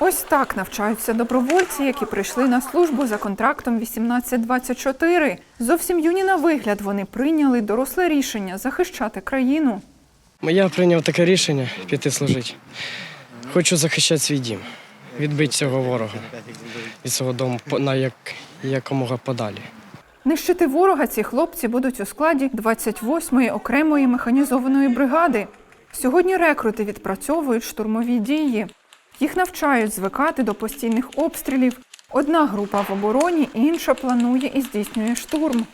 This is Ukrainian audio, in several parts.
Ось так навчаються добровольці, які прийшли на службу за контрактом 1824. Зовсім юні на вигляд вони прийняли доросле рішення захищати країну. Я прийняв таке рішення піти служити. Хочу захищати свій дім, відбити цього ворога від свого дому на як, якомога подалі. Нищити ворога ці хлопці будуть у складі 28-ї окремої механізованої бригади. Сьогодні рекрути відпрацьовують штурмові дії. Їх навчають звикати до постійних обстрілів. Одна група в обороні, інша планує і здійснює штурм.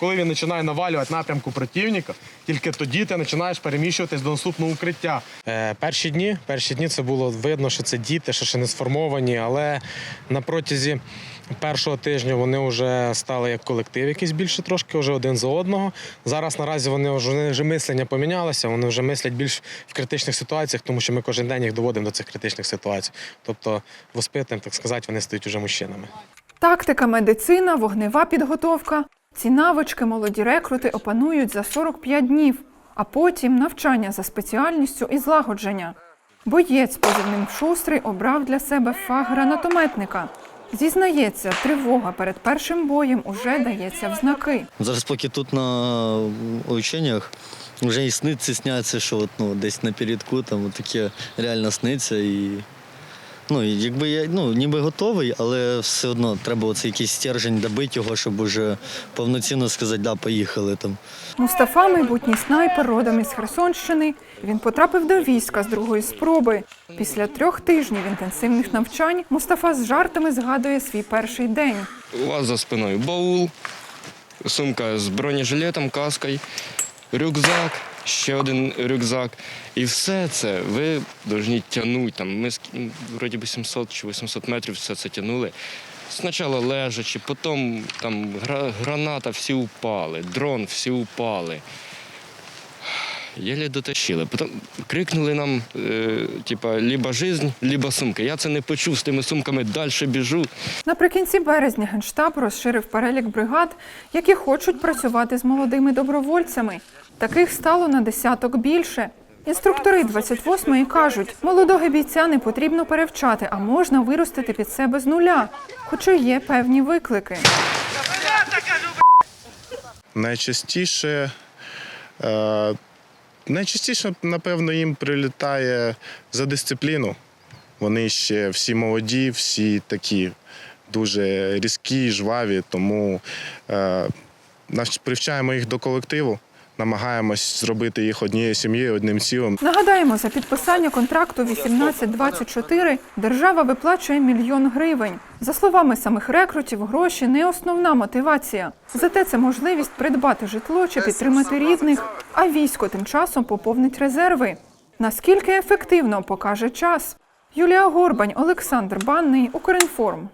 Коли він починає навалювати напрямку противника, тільки тоді ти починаєш переміщуватись до наступного укриття. Е, перші дні, перші дні це було видно, що це діти, що ще не сформовані, але на протязі першого тижня вони вже стали як колектив, якийсь більше трошки, вже один за одного. Зараз наразі вони вже, вже мислення помінялося, вони вже мислять більш в критичних ситуаціях, тому що ми кожен день їх доводимо до цих критичних ситуацій. Тобто, воспитаним, так сказати, вони стають уже мужчинами. Тактика, медицина, вогнева підготовка. Ці навички молоді рекрути опанують за 45 днів, а потім навчання за спеціальністю і злагодження. Боєць позивним шустрий обрав для себе фах гранатометника. Зізнається, тривога перед першим боєм уже дається в знаки. Зараз поки тут на ученнях вже і сниться, сняться, що от, ну, десь напередку там таке реально сниться. І, ну, якби я ну, ніби готовий, але все одно треба оцей якийсь стержень добити його, щоб уже повноцінно сказати, да, поїхали там. Мустафа, майбутній снайпер, родом із Херсонщини. Він потрапив до війська з другої спроби. Після трьох тижнів інтенсивних навчань Мустафа з жартами згадує свій перший день. У вас за спиною баул, сумка з бронежилетом, каскою, рюкзак, ще один рюкзак. І все це ви повинні тягнути. Там, ми ск- вроді би 700 чи 800 метрів все це тягнули. Спочатку лежачи, потім там гра- граната, всі упали, дрон, всі упали. Єлі дотащили. Потім крикнули нам, е, типа, либо жизнь, либо сумка. Я це не почув з тими сумками, далі біжу. Наприкінці березня Генштаб розширив перелік бригад, які хочуть працювати з молодими добровольцями. Таких стало на десяток більше. Інструктори 28-ї кажуть, молодого бійця не потрібно перевчати, а можна виростити під себе з нуля, хоча є певні виклики. Найчастіше, е, найчастіше, напевно, їм прилітає за дисципліну. Вони ще всі молоді, всі такі дуже різкі, жваві, тому е, привчаємо їх до колективу, намагаємось зробити їх однією сім'єю, одним цілим. Нагадаємо, за підписання контракту 1824 держава виплачує мільйон гривень. За словами самих рекрутів, гроші не основна мотивація. Зате це можливість придбати житло чи підтримати рідних, а військо тим часом поповнить резерви. Наскільки ефективно покаже час? Юлія Горбань, Олександр Банний, Укрінформ.